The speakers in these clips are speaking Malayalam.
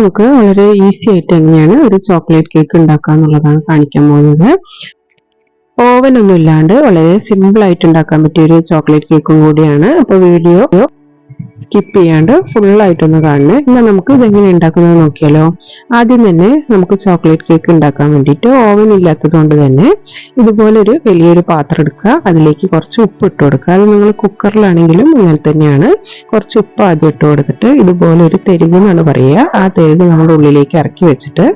നമുക്ക് വളരെ ഈസി ആയിട്ട് എങ്ങനെയാണ് ഒരു ചോക്ലേറ്റ് കേക്ക് ഉണ്ടാക്കുക എന്നുള്ളതാണ് കാണിക്കാൻ പോകുന്നത്. ഓവൻ ഒന്നും ഇല്ലാണ്ട് വളരെ സിമ്പിൾ ആയിട്ട് ഉണ്ടാക്കാൻ പറ്റിയ ഒരു ചോക്ലേറ്റ് കേക്കും കൂടിയാണ്. അപ്പോൾ വീഡിയോ സ്കിപ്പ് ചെയ്യാണ്ട് ഫുൾ ആയിട്ടൊന്ന് കാണണേ. എന്നാൽ നമുക്ക് ഇതെങ്ങനെ ഉണ്ടാക്കുന്നത് നോക്കിയാലോ. ആദ്യം തന്നെ നമുക്ക് ചോക്ലേറ്റ് കേക്ക് ഉണ്ടാക്കാൻ വേണ്ടിയിട്ട് ഓവൻ ഇല്ലാത്തതുകൊണ്ട് തന്നെ ഇതുപോലെ ഒരു വലിയൊരു പാത്രം എടുക്കുക. അതിലേക്ക് കുറച്ച് ഉപ്പ് ഇട്ട് കൊടുക്കുക. അത് നിങ്ങൾ കുക്കറിലാണെങ്കിലും ഇങ്ങനെ തന്നെയാണ്. കുറച്ച് ഉപ്പ് ആദ്യം ഇട്ട് കൊടുത്തിട്ട് ഇതുപോലെ ഒരു തെരുവ് എന്നാണ് പറയുക. ആ തെരുവ് നമ്മുടെ ഉള്ളിലേക്ക് ഇറക്കി വെച്ചിട്ട്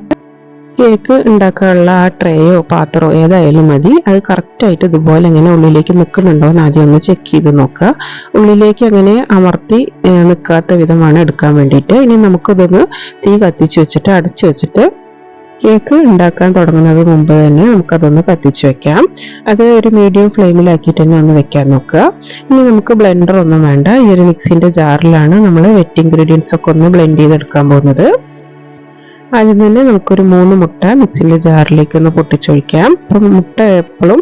കേക്ക് ഉണ്ടാക്കാനുള്ള ആ ട്രേയോ പാത്രമോ ഏതായാലും മതി. അത് കറക്റ്റായിട്ട് ഇതുപോലെ എങ്ങനെ ഉള്ളിലേക്ക് നിൽക്കുന്നുണ്ടോ എന്ന് ആദ്യം ഒന്ന് ചെക്ക് ചെയ്ത് നോക്കുക. ഉള്ളിലേക്ക് അങ്ങനെ അമർത്തി നിൽക്കാത്ത വിധമാണ് എടുക്കാൻ വേണ്ടിയിട്ട്. ഇനി നമുക്കിതൊന്ന് തീ കത്തിച്ച് വെച്ചിട്ട് അടച്ചു വെച്ചിട്ട് കേക്ക് ഉണ്ടാക്കാൻ തുടങ്ങുന്നത് മുമ്പ് തന്നെ നമുക്കതൊന്ന് കത്തിച്ച് വെക്കാം. അത് ഒരു മീഡിയം ഫ്ലെയിമിലാക്കിയിട്ട് തന്നെ ഒന്ന് വെക്കാൻ നോക്കുക. ഇനി നമുക്ക് ബ്ലെൻഡർ ഒന്നും വേണ്ട. ഈ ഒരു മിക്സിന്റെ ജാറിലാണ് നമ്മൾ വെറ്റ് ഇൻഗ്രീഡിയൻസ് ഒക്കെ ഒന്ന് ബ്ലെൻഡ് ചെയ്തെടുക്കാൻ പോകുന്നത്. ആദ്യം തന്നെ നമുക്കൊരു മൂന്ന് മുട്ട മിക്സിന്റെ ജാറിലേക്ക് ഒന്ന് പൊട്ടിച്ചൊഴിക്കാം. അപ്പം മുട്ട എപ്പോഴും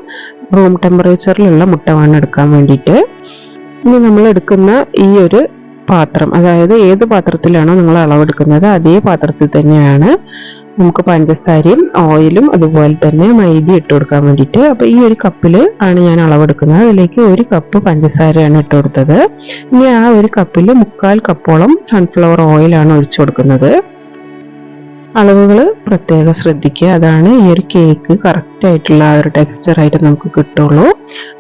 റൂം ടെമ്പറേച്ചറിലുള്ള മുട്ട വേണം എടുക്കാൻ വേണ്ടിയിട്ട്. ഇനി നമ്മൾ എടുക്കുന്ന ഈ ഒരു പാത്രം അതായത് ഏത് പാത്രത്തിലാണോ നിങ്ങൾ അളവെടുക്കുന്നത് അതേ പാത്രത്തിൽ തന്നെയാണ് നമുക്ക് പഞ്ചസാരയും ഓയിലും അതുപോലെ തന്നെ മൈദ ഇട്ട് കൊടുക്കാൻ വേണ്ടിയിട്ട്. അപ്പോൾ ഈ ഒരു കപ്പിൽ ആണ് ഞാൻ അളവെടുക്കുന്നത്. അതിലേക്ക് ഒരു കപ്പ് പഞ്ചസാരയാണ് ഇട്ട് കൊടുത്തത്. ഇനി ആ ഒരു കപ്പിൽ മുക്കാൽ കപ്പോളം സൺഫ്ലവർ ഓയിലാണ് ഒഴിച്ചു കൊടുക്കുന്നത്. അളവുകൾ പ്രത്യേകം ശ്രദ്ധിക്കുക. അതാണ് ഈ ഒരു കേക്ക് കറക്റ്റ് ആയിട്ടുള്ള ഒരു ടെക്സ്ചർ ആയിട്ട് നമുക്ക് കിട്ടുള്ളൂ.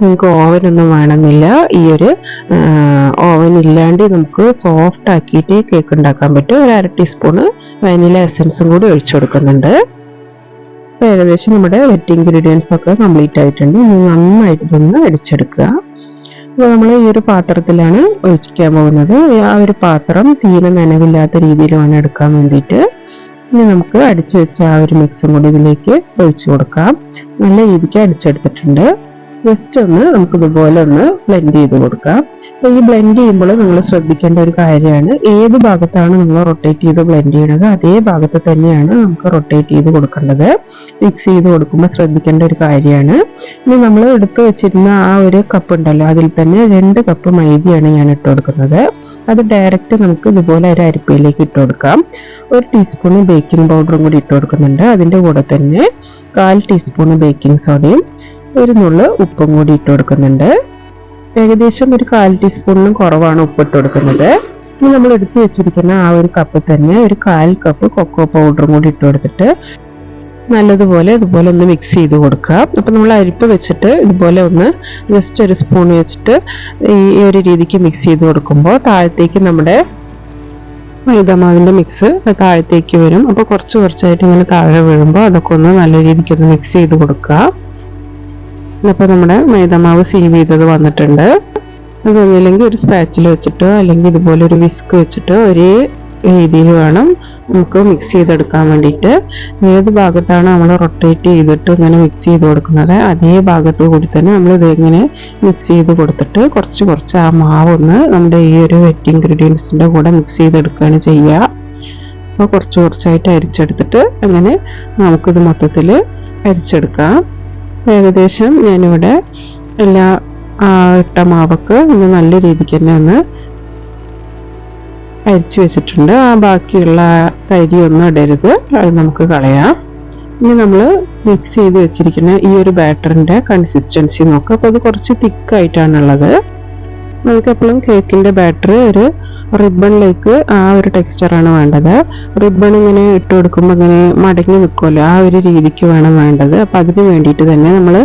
നിങ്ങൾക്ക് ഓവൻ ഒന്നും വേണമെന്നില്ല. ഈ ഒരു ഓവൻ ഇല്ലാണ്ട് നമുക്ക് സോഫ്റ്റ് ആക്കിയിട്ട് കേക്ക് ഉണ്ടാക്കാൻ പറ്റും. ഒരു അര ടീസ്പൂണ് വാനില എസൻസും കൂടി ഒഴിച്ചു കൊടുക്കുന്നുണ്ട്. ഏകദേശം നമ്മുടെ വെറ്റ് ഇൻഗ്രീഡിയൻസ് ഒക്കെ കംപ്ലീറ്റ് ആയിട്ടുണ്ട്. ഇനി നന്നായിട്ട് ഇതൊന്ന് അടിച്ചെടുക്കുക. അപ്പോൾ നമ്മൾ ഈ ഒരു പാത്രത്തിലാണ് ഒഴിക്കാൻ പോകുന്നത്. ആ ഒരു പാത്രം തീരെ നനവില്ലാത്ത രീതിയിൽ വേണം എടുക്കാൻ വേണ്ടിയിട്ട് ഇനി നമുക്ക് അടിച്ചു വെച്ച ആ ഒരു മിക്സും കൂടി ഇതിലേക്ക് ഒഴിച്ചു കൊടുക്കാം. നല്ല രീതിക്ക് അടിച്ചെടുത്തിട്ടുണ്ട്. ജസ്റ്റ് ഒന്ന് നമുക്ക് ഇതുപോലെ ഒന്ന് ബ്ലെൻഡ് ചെയ്ത് കൊടുക്കാം. അപ്പൊ ഈ ബ്ലെൻഡ് ചെയ്യുമ്പോൾ നിങ്ങൾ ശ്രദ്ധിക്കേണ്ട ഒരു കാര്യമാണ്. ഏത് ഭാഗത്താണ് നമ്മൾ റൊട്ടേറ്റ് ചെയ്ത് ബ്ലെൻഡ് ചെയ്യണത് അതേ ഭാഗത്ത് തന്നെയാണ് നമുക്ക് റൊട്ടേറ്റ് ചെയ്ത് കൊടുക്കേണ്ടത്. മിക്സ് ചെയ്ത് കൊടുക്കുമ്പോൾ ശ്രദ്ധിക്കേണ്ട ഒരു കാര്യമാണ്. ഇനി നമ്മൾ എടുത്തു വെച്ചിരുന്ന ആ ഒരു കപ്പ് ഉണ്ടല്ലോ അതിൽ തന്നെ രണ്ട് കപ്പ് മൈദയാണ് ഞാൻ ഇട്ട് കൊടുക്കുന്നത്. അത് ഡയറക്റ്റ് നമുക്ക് ഇതുപോലെ ഒരു അരിപ്പയിലേക്ക് ഇട്ട് കൊടുക്കാം. ഒരു ടീസ്പൂൺ ബേക്കിംഗ് പൗഡറും കൂടി ഇട്ട് കൊടുക്കുന്നുണ്ട്. അതിന്റെ കൂടെ തന്നെ കാൽ ടീസ്പൂൺ ബേക്കിംഗ് സോഡയും ഒരു നുള്ള് ഉപ്പും കൂടി ഇട്ട് കൊടുക്കുന്നുണ്ട്. ഏകദേശം ഒരു കാൽ ടീസ്പൂണിനും കുറവാണ് ഉപ്പ് ഇട്ട് കൊടുക്കുന്നത്. ഇനി നമ്മൾ എടുത്തു വെച്ചിരിക്കുന്ന ആ ഒരു കപ്പ് തന്നെ ഒരു കാൽ കപ്പ് കൊക്കോ പൗഡറും കൂടി ഇട്ട് കൊടുത്തിട്ട് നല്ലതുപോലെ ഇതുപോലെ ഒന്ന് മിക്സ് ചെയ്ത് കൊടുക്കുക. അപ്പം നമ്മൾ അരിപ്പ് വെച്ചിട്ട് ഇതുപോലെ ഒന്ന് ജസ്റ്റ് ഒരു സ്പൂൺ വെച്ചിട്ട് ഈ ഒരു രീതിക്ക് മിക്സ് ചെയ്ത് കൊടുക്കുമ്പോൾ താഴത്തേക്ക് നമ്മുടെ മൈദമാവിന്റെ മിക്സ് താഴത്തേക്ക് വരും. അപ്പോൾ കുറച്ച് കുറച്ചായിട്ട് ഇങ്ങനെ താഴെ വീഴുമ്പോൾ അതൊക്കെ ഒന്ന് നല്ല രീതിക്ക് ഒന്ന് മിക്സ് ചെയ്ത് കൊടുക്കുക. അപ്പോൾ നമ്മുടെ മൈദമാവ് സീവ് ചെയ്തത് വന്നിട്ടുണ്ട്. അതൊന്നില്ലെങ്കിൽ ഒരു സ്പാച്ചിൽ വെച്ചിട്ടോ അല്ലെങ്കിൽ ഇതുപോലെ ഒരു വിസ്ക് വെച്ചിട്ടോ ഒരേ രീതിയിൽ വേണം നമുക്ക് മിക്സ് ചെയ്തെടുക്കാൻ വേണ്ടിയിട്ട്. ഏത് ഭാഗത്താണ് നമ്മൾ റൊട്ടേറ്റ് ചെയ്തിട്ട് ഇങ്ങനെ മിക്സ് ചെയ്ത് കൊടുക്കുന്നത്? അതേ ഭാഗത്ത് കൂടി തന്നെ നമ്മൾ ഇതിങ്ങനെ മിക്സ് ചെയ്ത് കൊടുത്തിട്ട് കുറച്ച് കുറച്ച് ആ മാവ് ഒന്ന് നമ്മുടെ ഈ ഒരു വെറ്റ് ഇൻഗ്രീഡിയൻസിന്റെ കൂടെ മിക്സ് ചെയ്തെടുക്കുകയാണ് ചെയ്യുക. അപ്പോൾ കുറച്ച് കുറച്ചായിട്ട് അരിച്ചെടുത്തിട്ട് അങ്ങനെ നമുക്കിത് മൊത്തത്തിൽ അരിച്ചെടുക്കാം. ഏകദേശം ഞാനിവിടെ എല്ലാ ഇട്ട മാവൊക്കെ ഒന്ന് നല്ല രീതിക്ക് തന്നെ ഒന്ന് അരിച്ചു വെച്ചിട്ടുണ്ട്. ആ ബാക്കിയുള്ള കരി ഒന്നും ഇടരുത്. അത് നമുക്ക് കളയാം. ഇനി നമ്മൾ മിക്സ് ചെയ്ത് വെച്ചിരിക്കുന്ന ഈ ഒരു ബാറ്ററിന്റെ കൺസിസ്റ്റൻസി നോക്കാം. അപ്പോൾ അത് കുറച്ച് തിക്കായിട്ടാണുള്ളത് നമുക്ക് എപ്പോഴും കേക്കിന്റെ ബാറ്ററി ഒരു റിബണിലേക്ക് ആ ഒരു ടെക്സ്ചറാണ് വേണ്ടത്. റിബൺ ഇങ്ങനെ ഇട്ട് കൊടുക്കുമ്പോൾ അങ്ങനെ മടങ്ങി നിൽക്കുമല്ലോ ആ ഒരു രീതിക്ക് വേണം വേണ്ടത്. അപ്പം അതിന് വേണ്ടിയിട്ട് തന്നെ നമ്മൾ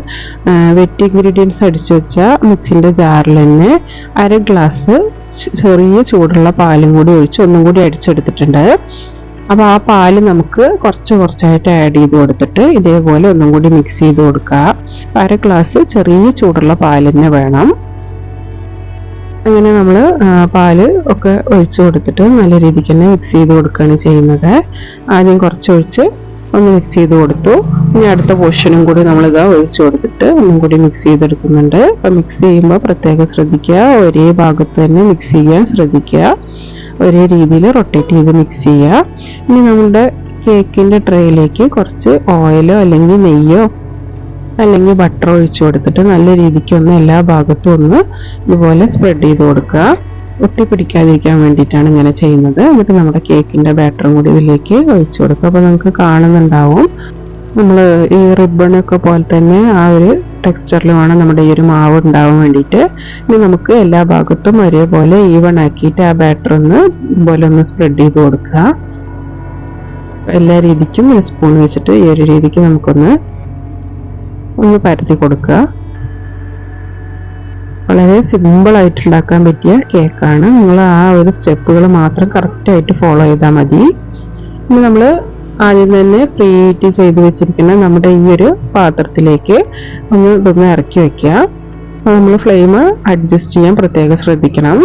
വെറ്റ് ഇൻഗ്രീഡിയൻസ് അടിച്ചു വെച്ച മിക്സിന്റെ ജാറിൽ തന്നെ അര ഗ്ലാസ് ചെറിയ ചൂടുള്ള പാലും കൂടി ഒഴിച്ച് ഒന്നും കൂടി അടിച്ചെടുത്തിട്ടുണ്ട്. അപ്പോൾ ആ പാൽ നമുക്ക് കുറച്ച് കുറച്ചായിട്ട് ആഡ് ചെയ്ത് കൊടുത്തിട്ട് ഇതേപോലെ ഒന്നും കൂടി മിക്സ് ചെയ്ത് കൊടുക്കുക അര ഗ്ലാസ് ചെറിയ ചൂടുള്ള തന്നെ വേണം. അങ്ങനെ നമ്മൾ പാൽ ഒക്കെ ഒഴിച്ചു കൊടുത്തിട്ട് നല്ല രീതിക്ക് തന്നെ മിക്സ് ചെയ്ത് കൊടുക്കുകയാണ് ചെയ്യുന്നത്. ആദ്യം കുറച്ച് ഒഴിച്ച് ഒന്ന് മിക്സ് ചെയ്ത് കൊടുത്തു. ഇനി അടുത്ത പോർഷനും കൂടി നമ്മൾ നമ്മളിത് ഒഴിച്ചു കൊടുത്തിട്ട് ഒന്നും കൂടി മിക്സ് ചെയ്തെടുക്കുന്നുണ്ട്. അപ്പം മിക്സ് ചെയ്യുമ്പോൾ പ്രത്യേകം ശ്രദ്ധിക്കുക. ഒരേ ഭാഗത്ത് തന്നെ മിക്സ് ചെയ്യാൻ ശ്രദ്ധിക്കുക. ഒരേ രീതിയിൽ റൊട്ടേറ്റ് ചെയ്ത് മിക്സ് ചെയ്യുക. ഇനി നമ്മുടെ കേക്കിന്റെ ട്രേയിലേക്ക് കുറച്ച് ഓയിലോ അല്ലെങ്കിൽ നെയ്യോ അല്ലെങ്കിൽ ബട്ടർ ഒഴിച്ചു കൊടുത്തിട്ട് നല്ല രീതിക്ക് ഒന്ന് എല്ലാ ഭാഗത്തും ഒന്ന് ഇതുപോലെ സ്പ്രെഡ് ചെയ്ത് കൊടുക്കുക. ഒട്ടി പിടിക്കാതിരിക്കാൻ വേണ്ടിയിട്ടാണ് ഇങ്ങനെ ചെയ്യുന്നത്. എന്നിട്ട് നമ്മുടെ കേക്കിന്റെ ബാറ്ററും കൂടി ഇതിലേക്ക് ഒഴിച്ചു കൊടുക്കുക. അപ്പോൾ നമുക്ക് കാണുന്നുണ്ടാവും. നമ്മൾ ഈ റിബണൊക്കെ പോലെ തന്നെ ആ ഒരു ടെക്സ്ചറിൽ വേണം നമ്മുടെ ഈ ഒരു മാവ് ഉണ്ടാവാൻ വേണ്ടിയിട്ട്. ഇനി നമുക്ക് എല്ലാ ഭാഗത്തും ഒരേപോലെ ഈവൺ ആക്കിയിട്ട് ആ ബാറ്റർ ഒന്ന് ഇതുപോലെ ഒന്ന് സ്പ്രെഡ് ചെയ്ത് കൊടുക്കുക. എല്ലാ രീതിക്കും ഒരു സ്പൂൺ വെച്ചിട്ട് ഈ ഒരു രീതിക്ക് നമുക്കൊന്ന് ഒന്ന് പരത്തി കൊടുക്കുക. വളരെ സിമ്പിൾ ആയിട്ട് ഉണ്ടാക്കാൻ പറ്റിയ കേക്കാണ് നിങ്ങൾ ആ ഒരു സ്റ്റെപ്പുകൾ മാത്രം കറക്റ്റായിട്ട് ഫോളോ ചെയ്താൽ മതി. ഇനി നമ്മൾ ആദ്യം തന്നെ പ്രീ ചെയ്ത് വെച്ചിരിക്കുന്ന നമ്മുടെ ഈ ഒരു പാത്രത്തിലേക്ക് ഒന്ന് ഇതൊന്ന് ഇറക്കി അപ്പോൾ നമ്മൾ ഫ്ലെയിം അഡ്ജസ്റ്റ് ചെയ്യാൻ പ്രത്യേകം ശ്രദ്ധിക്കണം.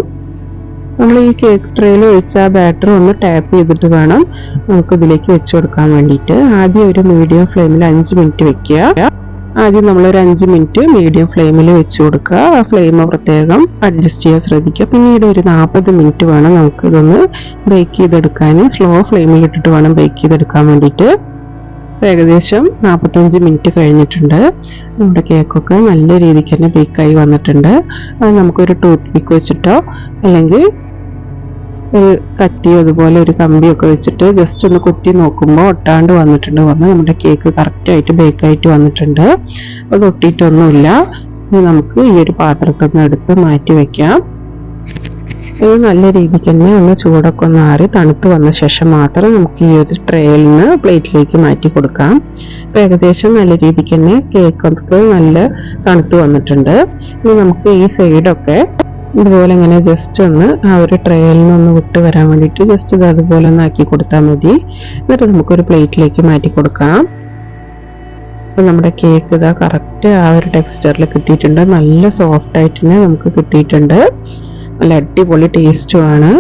നമ്മൾ ഈ കേക്ക് ട്രേയിൽ ഒഴിച്ച ആ ബാറ്റർ ഒന്ന് ടാപ്പ് ചെയ്തിട്ട് വേണം നമുക്ക് ഇതിലേക്ക് വെച്ച് കൊടുക്കാൻ വേണ്ടിയിട്ട്. ആദ്യം ഒരു മീഡിയം ഫ്ലെയിമിൽ അഞ്ച് മിനിറ്റ് വെക്കുക. ആദ്യം നമ്മൾ ഒരു അഞ്ച് മിനിറ്റ് മീഡിയം ഫ്ലെയിമിൽ വെച്ച് കൊടുക്കുക. ആ ഫ്ലെയിം പ്രത്യേകം അഡ്ജസ്റ്റ് ചെയ്യാൻ ശ്രദ്ധിക്കുക. പിന്നീട് ഒരു നാൽപ്പത് മിനിറ്റ് വേണം നമുക്ക് ഇതൊന്ന് ബേക്ക് ചെയ്തെടുക്കാൻ സ്ലോ ഫ്ലെയിമിൽ ഇട്ടിട്ട് വേണം ബേക്ക് ചെയ്തെടുക്കാൻ വേണ്ടിയിട്ട്. ഏകദേശം നാൽപ്പത്തഞ്ച് മിനിറ്റ് കഴിഞ്ഞിട്ടുണ്ട്. നമ്മുടെ കേക്കൊക്കെ നല്ല രീതിക്ക് തന്നെ ബേക്കായി വന്നിട്ടുണ്ട്. അത് നമുക്കൊരു ടൂത്ത് പിക്ക് വെച്ചിട്ടോ അല്ലെങ്കിൽ കത്തിയോ അതുപോലെ ഒരു കമ്പിയൊക്കെ വെച്ചിട്ട് ജസ്റ്റ് ഒന്ന് കുത്തി നോക്കുമ്പോൾ ഒട്ടാണ്ട് വന്നിട്ടുണ്ട്. വന്ന് നമ്മുടെ കേക്ക് കറക്റ്റായിട്ട് ബേക്കായിട്ട് വന്നിട്ടുണ്ട്. അത് ഒട്ടിയിട്ടൊന്നുമില്ല. ഇനി നമുക്ക് ഈ ഒരു പാത്രത്തിൽ നിന്ന് എടുത്ത് മാറ്റി വെക്കാം. ഇത് നല്ല രീതിക്ക് തന്നെ ഒന്ന് ചൂടൊക്കെ ഒന്ന് ആറി തണുത്ത് വന്ന ശേഷം മാത്രം നമുക്ക് ഈ ഒരു ട്രേയിൽ നിന്ന് പ്ലേറ്റിലേക്ക് മാറ്റി കൊടുക്കാം. ഇപ്പം ഏകദേശം നല്ല രീതിക്ക് തന്നെ കേക്കൊക്കെ നല്ല തണുത്ത് വന്നിട്ടുണ്ട്. ഇനി നമുക്ക് ഈ സൈഡൊക്കെ ഇതുപോലെ ഇങ്ങനെ ജസ്റ്റ് ഒന്ന് ആ ഒരു ട്രേയിൽ നിന്ന് വിട്ട് വരാൻ വേണ്ടിയിട്ട് ജസ്റ്റ് ഇത് അതുപോലെ ഒന്ന് ആക്കി കൊടുത്താൽ മതി. എന്നിട്ട് നമുക്കൊരു പ്ലേറ്റിലേക്ക് മാറ്റി കൊടുക്കാം. അപ്പോൾ നമ്മുടെ കേക്ക് ഇതാ കറക്റ്റ് ആ ഒരു ടെക്സ്ചറിൽ കിട്ടിയിട്ടുണ്ട്. നല്ല സോഫ്റ്റ് ആയിട്ട് തന്നെ നമുക്ക് കിട്ടിയിട്ടുണ്ട്. നല്ല അടിപൊളി ടേസ്റ്റുമാണ്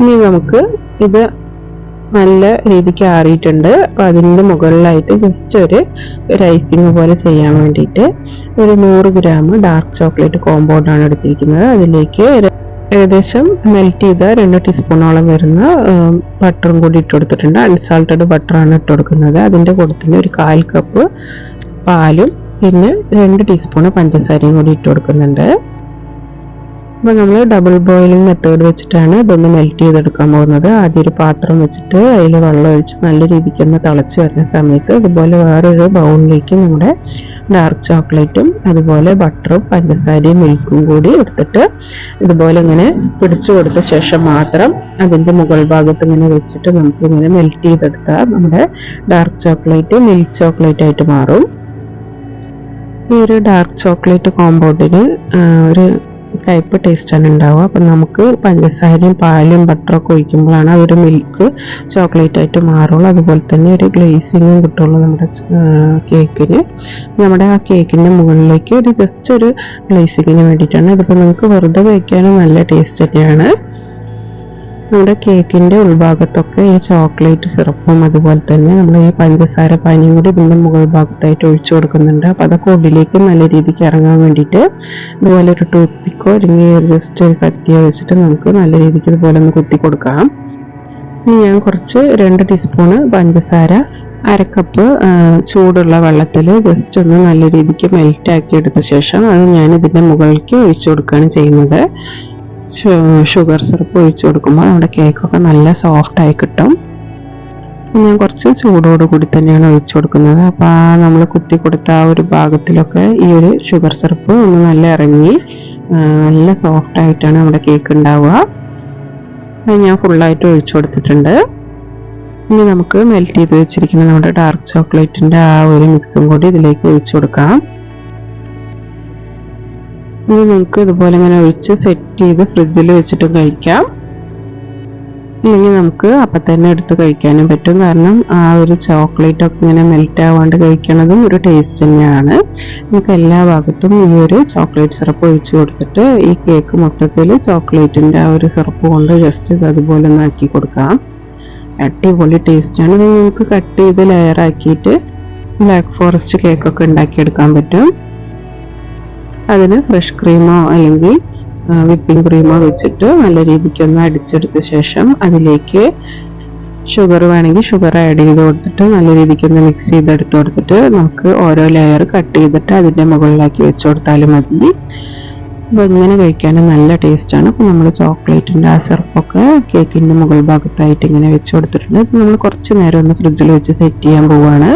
ഇനി നമുക്ക് ഇത് നല്ല രീതിക്ക് ആറിയിട്ടുണ്ട്. അപ്പം അതിന്റെ മുകളിലായിട്ട് ജസ്റ്റ് ഒരു ഐസിങ് പോലെ ചെയ്യാൻ വേണ്ടിയിട്ട് ഒരു നൂറ് ഗ്രാം ഡാർക്ക് ചോക്ലേറ്റ് കോമ്പൗണ്ടാണ് എടുത്തിരിക്കുന്നത്. അതിലേക്ക് ഏകദേശം മെൽറ്റ് ചെയ്ത രണ്ട് ടീസ്പൂണോളം വരുന്ന ബട്ടറും കൂടി ഇട്ട് കൊടുത്തിട്ടുണ്ട്. അൺസാൾട്ടഡ് ബട്ടറാണ് ഇട്ട് കൊടുക്കുന്നത്. അതിന്റെ കൂട്ടത്തിൽ ഒരു കാൽ കപ്പ് പാലും പിന്നെ രണ്ട് ടീസ്പൂണ് പഞ്ചസാരയും കൂടി ഇട്ട് കൊടുക്കുന്നുണ്ട്. അപ്പോൾ നമ്മൾ ഡബിൾ ബോയിലിംഗ് മെത്തേഡ് വെച്ചിട്ടാണ് ഇതൊന്ന് മെൽറ്റ് ചെയ്തെടുക്കാൻ പോകുന്നത്. ആദ്യം ഒരു പാത്രം വെച്ചിട്ട് അതിൽ വെള്ളം ഒഴിച്ച് നല്ല രീതിക്ക് ഒന്ന് തിളച്ച് വരുന്ന സമയത്ത് ഇതുപോലെ വേറൊരു ബൗളിലേക്ക് നമ്മുടെ ഡാർക്ക് ചോക്ലേറ്റും അതുപോലെ ബട്ടറും പഞ്ചസാരയും മിൽക്കും കൂടി എടുത്തിട്ട് ഇതുപോലെ ഇങ്ങനെ പിടിച്ചു കൊടുത്ത ശേഷം മാത്രം അതിന്റെ മുകൾ ഭാഗത്ത് ഇങ്ങനെ വെച്ചിട്ട് നമുക്ക് ഇങ്ങനെ മെൽറ്റ് ചെയ്തെടുത്താൽ നമ്മുടെ ഡാർക്ക് ചോക്ലേറ്റ് മിൽക്ക് ചോക്ലേറ്റ് ആയിട്ട് മാറും. ഈ ഒരു ഡാർക്ക് ചോക്ലേറ്റ് കോമ്പൗണ്ടിന് ഒരു കയ്പ് ടേസ്റ്റാണ് ഉണ്ടാവുക. അപ്പം നമുക്ക് പഞ്ചസാരയും പാലും ബട്ടറൊക്കെ ഒഴിക്കുമ്പോഴാണ് അതൊരു മിൽക്ക് ചോക്ലേറ്റ് ആയിട്ട് മാറുള്ളൂ. അതുപോലെ തന്നെ ഒരു ഗ്ലേസിങ്ങും കിട്ടുള്ളൂ നമ്മുടെ കേക്കിന് നമ്മുടെ ആ കേക്കിന്റെ മുകളിലേക്ക് ഒരു ജസ്റ്റ് ഒരു ഗ്ലേസിങ്ങിന് വേണ്ടിയിട്ടാണ്. ഇതിപ്പോൾ നമുക്ക് വെറുതെ കഴിക്കാനും നല്ല ടേസ്റ്റ് തന്നെയാണ്. നമ്മുടെ കേക്കിന്റെ ഉൾഭാഗത്തൊക്കെ ഈ ചോക്ലേറ്റ് സിറപ്പും അതുപോലെ തന്നെ നമ്മൾ ഈ പഞ്ചസാര പാനിയും കൂടി ഇതിന്റെ മുകൾ ഭാഗത്തായിട്ട് ഒഴിച്ചു കൊടുക്കുന്നുണ്ട്. അപ്പോൾ അതൊക്കെ ഉള്ളിലേക്ക് നല്ല രീതിക്ക് ഇറങ്ങാൻ വേണ്ടിയിട്ട് ഇതുപോലെ ഒരു ടൂത്ത് പിക്കോ അല്ലെങ്കിൽ ജസ്റ്റ് ഒരു കത്തിയോ വെച്ചിട്ട് നമുക്ക് നല്ല രീതിക്ക് ഇതുപോലെ ഒന്ന് കുത്തി കൊടുക്കാം. ഇനി ഞാൻ കുറച്ച് രണ്ട് ടീസ്പൂണ് പഞ്ചസാര അരക്കപ്പ് ചൂടുള്ള വെള്ളത്തിൽ ജസ്റ്റ് ഒന്ന് നല്ല രീതിക്ക് മെൽറ്റ് ആക്കി എടുത്ത ശേഷം അത് ഞാൻ ഇതിന്റെ മുകളിലേക്ക് ഒഴിച്ചു കൊടുക്കുകയാണ് ചെയ്യുന്നത്. ഷുഗർ സിറപ്പ് ഒഴിച്ചു കൊടുക്കുമ്പോൾ നമ്മുടെ കേക്കൊക്കെ നല്ല സോഫ്റ്റായി കിട്ടും. ഞാൻ കുറച്ച് ചൂടോട് കൂടി തന്നെയാണ് ഒഴിച്ചു കൊടുക്കുന്നത്. അപ്പോൾ ആ നമ്മൾ കുത്തി കൊടുത്ത ആ ഒരു ഭാഗത്തിലൊക്കെ ഈ ഒരു ഷുഗർ സിറപ്പ് ഒന്ന് നല്ല ഇറങ്ങി നല്ല സോഫ്റ്റായിട്ടാണ് നമ്മുടെ കേക്ക് ഉണ്ടാവുക. അത് ഞാൻ ഫുള്ളായിട്ട് ഒഴിച്ചു കൊടുത്തിട്ടുണ്ട്. ഇനി നമുക്ക് മെൽറ്റ് ചെയ്ത് വെച്ചിരിക്കുന്ന നമ്മുടെ ഡാർക്ക് ചോക്ലേറ്റിന്റെ ആ ഒരു മിക്സും കൂടി ഇതിലേക്ക് ഒഴിച്ചു കൊടുക്കാം. ഇനി നിങ്ങൾക്ക് ഇതുപോലെ ഇങ്ങനെ ഒഴിച്ച് സെറ്റ് ചെയ്ത് ഫ്രിഡ്ജിൽ വെച്ചിട്ട് കഴിക്കാം. ഇല്ലെങ്കിൽ നമുക്ക് അപ്പം തന്നെ എടുത്ത് കഴിക്കാനും പറ്റും. കാരണം ആ ഒരു ചോക്ലേറ്റ് ഒക്കെ ഇങ്ങനെ മെൽറ്റ് ആവാണ്ട് കഴിക്കണതും ഒരു ടേസ്റ്റ് തന്നെയാണ്. നമുക്ക് എല്ലാ ഭാഗത്തും ഈ ഒരു ചോക്ലേറ്റ് സിറപ്പ് ഒഴിച്ചു കൊടുത്തിട്ട് ഈ കേക്ക് മൊത്തത്തിൽ ചോക്ലേറ്റിന്റെ ആ ഒരു സിറപ്പ് കൊണ്ട് ജസ്റ്റ് അതുപോലെ ഒന്ന് ആക്കി കൊടുക്കാം. അടിപൊളി ടേസ്റ്റാണ് നിങ്ങൾക്ക് കട്ട് ചെയ്ത് ലെയർ ആക്കിയിട്ട് ബ്ലാക്ക് ഫോറസ്റ്റ് കേക്കൊക്കെ ഉണ്ടാക്കിയെടുക്കാൻ പറ്റും. അതിന് ഫ്രഷ് ക്രീമോ അല്ലെങ്കിൽ വിപ്പിംഗ് ക്രീമോ വെച്ചിട്ട് നല്ല രീതിക്ക് ഒന്ന് അടിച്ചെടുത്ത ശേഷം അതിലേക്ക് ഷുഗർ വേണമെങ്കിൽ ഷുഗർ ആഡ് ചെയ്ത് കൊടുത്തിട്ട് നല്ല രീതിക്ക് ഒന്ന് മിക്സ് ചെയ്തെടുത്ത് കൊടുത്തിട്ട് നമുക്ക് ഓരോ ലെയർ കട്ട് ചെയ്തിട്ട് അതിന്റെ മുകളിലാക്കി വെച്ച് കൊടുത്താലും മതി. അപ്പോൾ ഇങ്ങനെ കഴിക്കാൻ നല്ല ടേസ്റ്റാണ്. അപ്പോൾ നമ്മൾ ചോക്ലേറ്റിന്റെ ആ സിറപ്പൊക്കെ കേക്കിന്റെ മുകൾ ഭാഗത്തായിട്ട് ഇങ്ങനെ വെച്ച് കൊടുത്തിട്ടുണ്ട്. നമ്മൾ കുറച്ച് നേരം ഒന്ന് ഫ്രിഡ്ജിൽ വെച്ച് സെറ്റ് ചെയ്യാൻ പോവുകയാണ്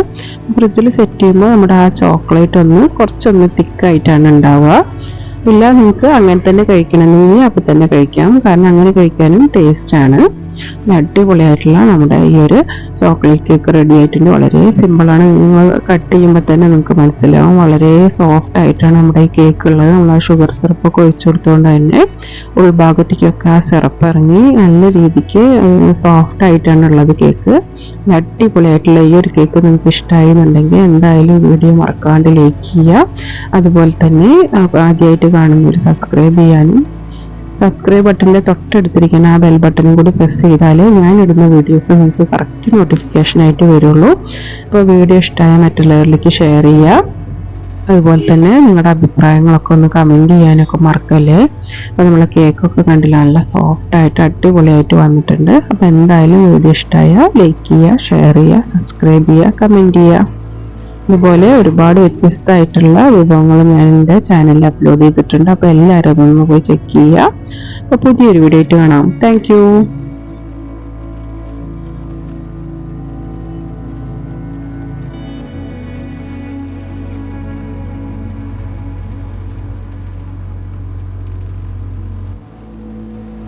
ഫ്രിഡ്ജിൽ സെറ്റ് ചെയ്യുമ്പോൾ നമ്മുടെ ആ ചോക്ലേറ്റ് ഒന്ന് കുറച്ചൊന്ന് തിക്കായിട്ടാണ് ഉണ്ടാവുക. ഇല്ല നിങ്ങൾക്ക് അങ്ങനെ തന്നെ കഴിക്കണമെങ്കിൽ അപ്പം തന്നെ കഴിക്കാം. കാരണം അങ്ങനെ കഴിക്കാനും ടേസ്റ്റാണ് അടിപൊളിയായിട്ടുള്ള നമ്മുടെ ഈ ഒരു ചോക്ലേറ്റ് കേക്ക് റെഡി ആയിട്ടുണ്ട്. വളരെ സിമ്പിളാണ് നിങ്ങൾ കട്ട് ചെയ്യുമ്പോൾ തന്നെ നിങ്ങൾക്ക് മനസ്സിലാവും. വളരെ സോഫ്റ്റ് ആയിട്ടാണ് നമ്മുടെ ഈ കേക്ക് ഉള്ളത്. നമ്മൾ ആ ഷുഗർ സിറപ്പൊക്കെ ഒഴിച്ചു കൊടുത്തുകൊണ്ട് തന്നെ ഉൾഭാഗത്തേക്കൊക്കെ ആ സിറപ്പ് ഇറങ്ങി നല്ല രീതിക്ക് സോഫ്റ്റ് ആയിട്ടാണ് ഉള്ളത് കേക്ക് അടിപൊളിയായിട്ടുള്ള ഈ ഒരു കേക്ക് നിങ്ങൾക്ക് ഇഷ്ടമായി എന്നുണ്ടെങ്കിൽ എന്തായാലും വീഡിയോ മറക്കാണ്ട് ലൈക്ക് ചെയ്യുക. അതുപോലെ തന്നെ ആദ്യമായിട്ട് കാണുന്നവർ സബ്സ്ക്രൈബ് ചെയ്യാനും സബ്സ്ക്രൈബ് ബട്ടണിന്റെ തൊട്ടടുത്തിരിക്കുന്ന ആ ബെൽ ബട്ടണും കൂടി പ്രസ് ചെയ്താൽ ഞാൻ ഇടുന്ന വീഡിയോസ് നിങ്ങൾക്ക് കറക്റ്റ് നോട്ടിഫിക്കേഷനായിട്ട് വരുള്ളൂ. അപ്പോൾ വീഡിയോ ഇഷ്ടമായ മറ്റുള്ളവരിലേക്ക് ഷെയർ ചെയ്യുക. അതുപോലെ തന്നെ നിങ്ങളുടെ അഭിപ്രായങ്ങളൊക്കെ ഒന്ന് കമന്റ് ചെയ്യാനൊക്കെ മറക്കല്ലേ? അപ്പോൾ നമ്മളെ കേക്കൊക്കെ കണ്ടില്ല നല്ല സോഫ്റ്റായിട്ട് അടിപൊളിയായിട്ട് വന്നിട്ടുണ്ട്. അപ്പോൾ എന്തായാലും വീഡിയോ ഇഷ്ടമായ ലൈക്ക് ചെയ്യുക ഷെയർ ചെയ്യുക സബ്സ്ക്രൈബ് ചെയ്യുക കമന്റ് ചെയ്യുക. ഇതുപോലെ ഒരുപാട് വ്യത്യസ്തമായിട്ടുള്ള വിഭവങ്ങൾ ഞാൻ എന്റെ ചാനലിൽ അപ്ലോഡ് ചെയ്തിട്ടുണ്ട്. അപ്പോൾ എല്ലാവരും അതൊന്ന് പോയി ചെക്ക് ചെയ്യുക. അപ്പോൾ പുതിയൊരു വീഡിയോ ആയിട്ട് കാണാം. താങ്ക്